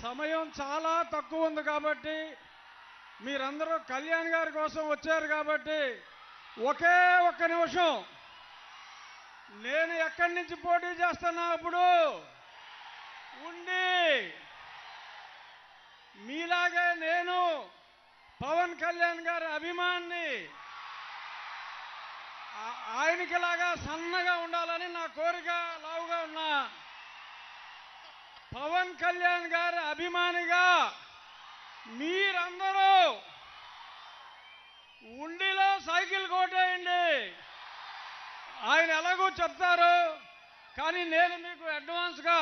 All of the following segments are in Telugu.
సమయం చాలా తక్కువ ఉంది కాబట్టి మీరందరూ కళ్యాణ్ గారి కోసం వచ్చారు కాబట్టి ఒకే ఒక్క నిమిషం. నేను ఎక్కడి నుంచి పోటీ చేస్తున్నా అప్పుడు? ఉండి. మీలాగే నేను పవన్ కళ్యాణ్ గారి అభిమాన్ని ఆయనకిలాగా సన్నగా ఉండాలని నా కోరిక లావుగా ఉన్నా. పవన్ కళ్యాణ్ గారి అభిమానిగా మీరందరూ ఉండిలో సైకిల్ కొట్టేయండి. ఆయన ఎలాగో చెప్తారు కానీ నేను మీకు అడ్వాన్స్గా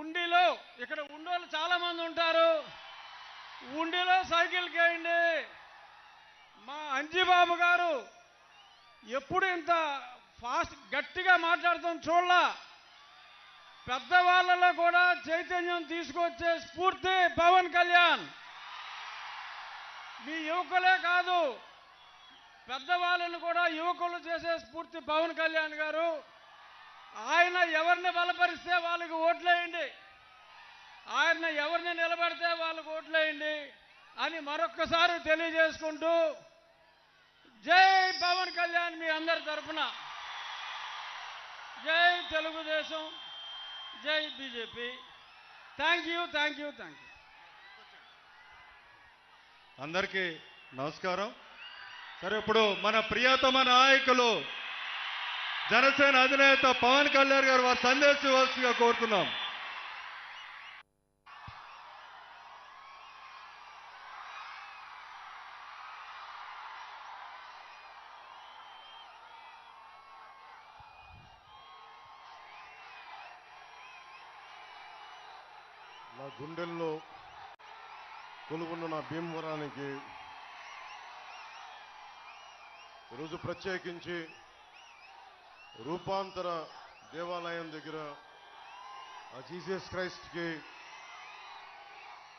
ఉండిలో ఇక్కడ ఉండోళ్ళు చాలామంది ఉంటారు ఉండిలో సైకిల్ కేయండి. మా అంజిబాబు గారు ఎప్పుడు ఇంత ఫాస్ట్ గట్టిగా మాట్లాడుతాం చూడలా. పెద్దవాళ్ళలో కూడా చైతన్యం తీసుకొచ్చే స్ఫూర్తి పవన్ కళ్యాణ్. మీ యువకులే కాదు పెద్దవాళ్ళను కూడా యువకులు చేసే స్ఫూర్తి పవన్ కళ్యాణ్ గారు. ఆయన ఎవరిని బలపరిస్తే వాళ్ళకి ఓట్లేయండి. ఆయన ఎవరిని నిలబడితే వాళ్ళకి ఓట్లేయండి అని మరొక్కసారి తెలియజేసుకుంటూ జై పవన్ కళ్యాణ్ మీ అందరి తరఫున. జై తెలుగుదేశం. జై BJP. Thank you thank you thank you అందరికీ నమస్కారం. సరే ఇప్పుడు మన ప్రియతమ నాయకులు జనసేన అధినేత పవన్ కళ్యాణ్ గారు వారి సందేశం ఇవ్వాల్సిందిగా కోరుతున్నాం. నా గుండెల్లో కొలువున్న నా భీమవరానికి ఈరోజు ప్రత్యేకించి రూపాంతర దేవాలయం దగ్గర ఆ జీసస్ క్రైస్ట్కి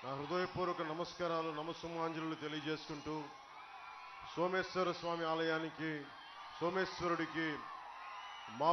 నా హృదయపూర్వక నమస్కారాలు నమస్సుమాంజలు తెలియజేసుకుంటూ సోమేశ్వర స్వామి ఆలయానికి సోమేశ్వరుడికి మా